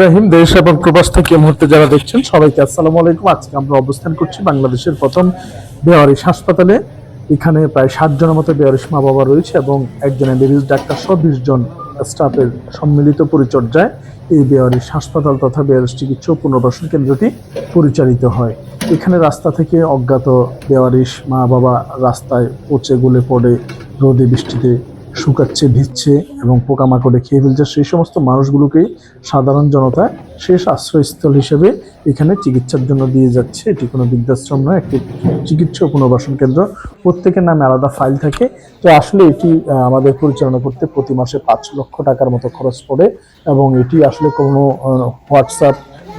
রাহিম দেশ এবং প্রবাস থেকে মুহূর্তে যারা দেখছেন, সবাইকে আসসালামু আলাইকুম। আজকে আমরা অবস্থান করছি বাংলাদেশের প্রথম বেওয়ারিশ হাসপাতালে। এখানে প্রায় ষাট মতো বেওয়ারিশ মা বাবা রয়েছে এবং একজন এমবিবিএস ডাক্তার সহ বিশ জন স্টাফের সম্মিলিত পরিচর্যায় এই বেওয়ারিশ হাসপাতাল তথা বেওয়ারিশ চিকিৎসা পুনর্বাসন কেন্দ্রটি পরিচালিত হয়। এখানে রাস্তা থেকে অজ্ঞাত বেওয়ারিশ মা বাবা রাস্তায় পচে গুলে পড়ে, রোদে বৃষ্টিতে শুকাচ্ছে, ভিজছে এবং পোকামাকড়ে খেয়ে ফেলছে। সেই সমস্ত মানুষগুলোকেই সাধারণ জনতা শেষ আশ্রয়স্থল হিসেবে এখানে চিকিৎসার জন্য দিয়ে যাচ্ছে। এটি কোনো বৃদ্ধাশ্রম নয়, একটি চিকিৎসা পুনর্বাসন কেন্দ্র। প্রত্যেকের নামে আলাদা ফাইল থাকে। তো আসলে এটি আমাদের পরিচালনা করতে প্রতি মাসে পাঁচ লক্ষ টাকার মতো খরচ পড়ে এবং এটি আসলে কোনো হোয়াটসঅ্যাপ,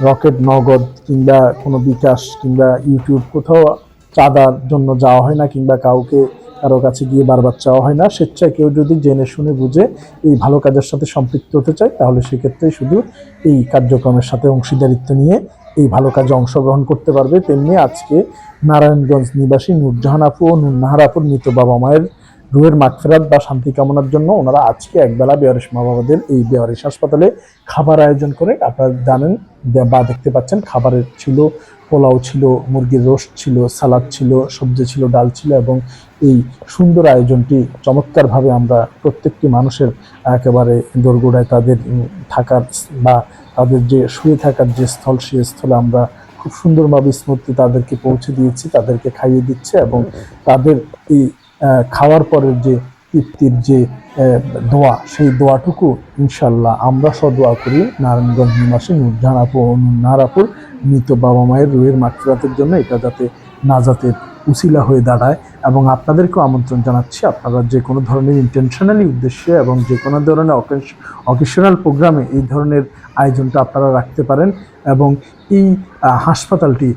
রকেট নগদ কিংবা কোনো বিকাশ কিংবা ইউটিউব কোথাও চাঁদার জন্য যাওয়া হয় না কিংবা কাউকে কারও কাছে গিয়ে বারবার চাওয়া হয় না, স্বেচ্ছায় কেউ যদি জেনে শুনে বুঝে এই ভালো কাজের সাথে সম্পৃক্ত হতে চায়, তাহলে সেক্ষেত্রে শুধু এই কার্যক্রমের সাথে অংশীদারিত্ব নিয়ে এই ভালো কাজে অংশগ্রহণ করতে পারবে। তেমনি আজকে নারায়ণগঞ্জ নিবাসী নুরজাহান আপু ও নাহার আপুর মৃত বাবা মায়ের রুহের মাগফেরাত বা শান্তি কামনার জন্য ওনারা আজকে একবেলা বেয়ারিশ মা বাবাদের এই বেয়ারিশ হাসপাতালে খাবার আয়োজন করে, আপনারা জানেন, বা দেখতে পাচ্ছেন, খাবারের ছিল, পোলাও ছিল, মুরগির রোস্ট ছিল, সালাদ ছিল, সবজি ছিল, ডাল ছিল এবং এই সুন্দর আয়োজনটি চমৎকারভাবে আমরা প্রত্যেকটি মানুষের একেবারে দোরগোড়ায় তাদের থাকার বা তাদের যে শুয়ে থাকার যে স্থল সেই স্থলে আমরা খুব সুন্দরভাবে স্মৃতি তাদেরকে পৌঁছে দিয়েছি, তাদেরকে খাইয়ে দিচ্ছে এবং তাদের এই খাওয়ার পরের যে তৃপ্তির যে দোয়া, সেই দোয়াটুকু ইনশাল্লাহ আমরা সদোয়া করি নারায়ণগঞ্জ নিবাসী নুন্নাহার আপুর মৃত বাবা মায়ের রুয়ের মাগফিরাতের জন্য এটা যাতে নাজাতের উসিলা হয়ে দাঁড়ায়। এবং আপনাদেরকেও আমন্ত্রণ জানাচ্ছি, আপনারা যে কোনো ধরনের ইন্টেনশনালি উদ্দেশ্যে এবং যে কোনো ধরনের অকেশনাল প্রোগ্রামে এই ধরনের আয়োজনটা আপনারা রাখতে পারেন। এবং এই হাসপাতালটি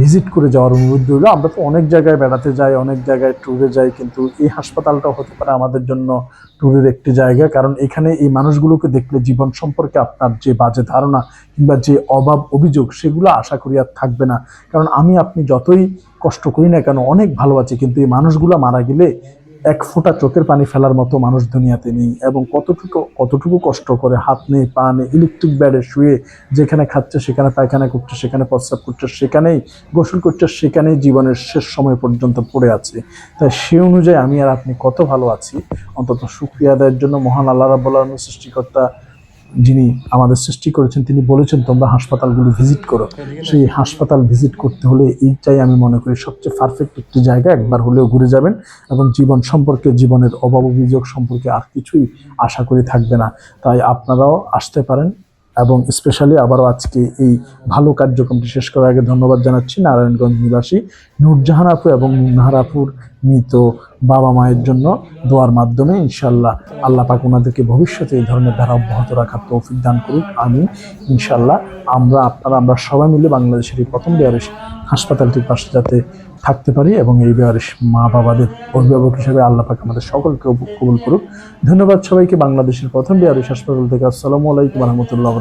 ভিজিট করে যাওয়ার অনুরোধ রইল। আমরা তো অনেক জায়গায় বেড়াতে যাই, অনেক জায়গায় ট্যুরে যাই, কিন্তু এই হাসপাতালটাও হতে পারে আমাদের জন্য ট্যুরের একটি জায়গা। কারণ এখানে এই মানুষগুলোকে দেখলে জীবন সম্পর্কে আপনার যে বাজে ধারণা কিংবা যে অভাব অভিযোগ, সেগুলো আশা করি আর থাকবে না। কারণ আমি, আপনি যতই কষ্ট করি না কেন, অনেক ভালো আছি, কিন্তু এই মানুষগুলো মারা গেলে এক ফোঁটা চোখের পানি ফেলার মতো মানুষ দুনিয়াতে নেই এবং কতটুকু কতটুকু কষ্ট করে হাত নেই, পা নেই, ইলেকট্রিক ব্যাডে শুয়ে যেখানে খাচ্ছে সেখানে পায়খানা করছে, সেখানে প্রস্রাব করছে, সেখানেই গোসল করছে, সেখানেই জীবনের শেষ সময় পর্যন্ত পড়ে আছে। তাই সে অনুযায়ী আমি আর আপনি কত ভালো আছি। অন্তত সুক্রিয়া আদায়ের জন্য মহান আল্লাহ রাবুল্লাহ সৃষ্টিকর্তা যিনি আমাদের সৃষ্টি করেছেন, তিনি বলেছেন, তোমরা হাসপাতালগুলি ভিজিট করো। সেই হাসপাতাল ভিজিট করতে হলে এইটাই আমি মনে করি সবচেয়ে পারফেক্ট একটি জায়গা। একবার হলেও ঘুরে যাবেন এবং জীবন সম্পর্কে, জীবনের অভাব অভিযোগ সম্পর্কে আর কিছুই আশা করি থাকবে না। তাই আপনারাও আসতে পারেন। এবং স্পেশালি আবারও আজকে এই ভালো কার্যক্রমটি শেষ করার আগে ধন্যবাদ জানাচ্ছি নারায়ণগঞ্জ নিবাসী নূরজাহান আপু এবং মুন্নাহার আপুর মৃত বাবা মায়ের জন্য দোয়ার মাধ্যমে ইনশাল্লাহ আল্লাহ পাক ওনাদেরকে ভবিষ্যতে এই ধরনের ধারা অব্যাহত রাখার তৌফিক দান করুক আমি ইনশাল্লাহ আমরা আপনারা, আমরা সবাই মিলে বাংলাদেশের এই প্রথম বেয়ারিশ হাসপাতালটির পাশে যাতে থাকতে পারি এবং এই বেয়ারিশ মা বাবাদের অভিভাবক হিসেবে আল্লাহ পাক আমাদের সকলকে কবুল করুক। ধন্যবাদ সবাইকে। বাংলাদেশের প্রথম বেয়ারিশ হাসপাতাল থেকে আসসালামু আলাইকুম রহমতুল্লাহ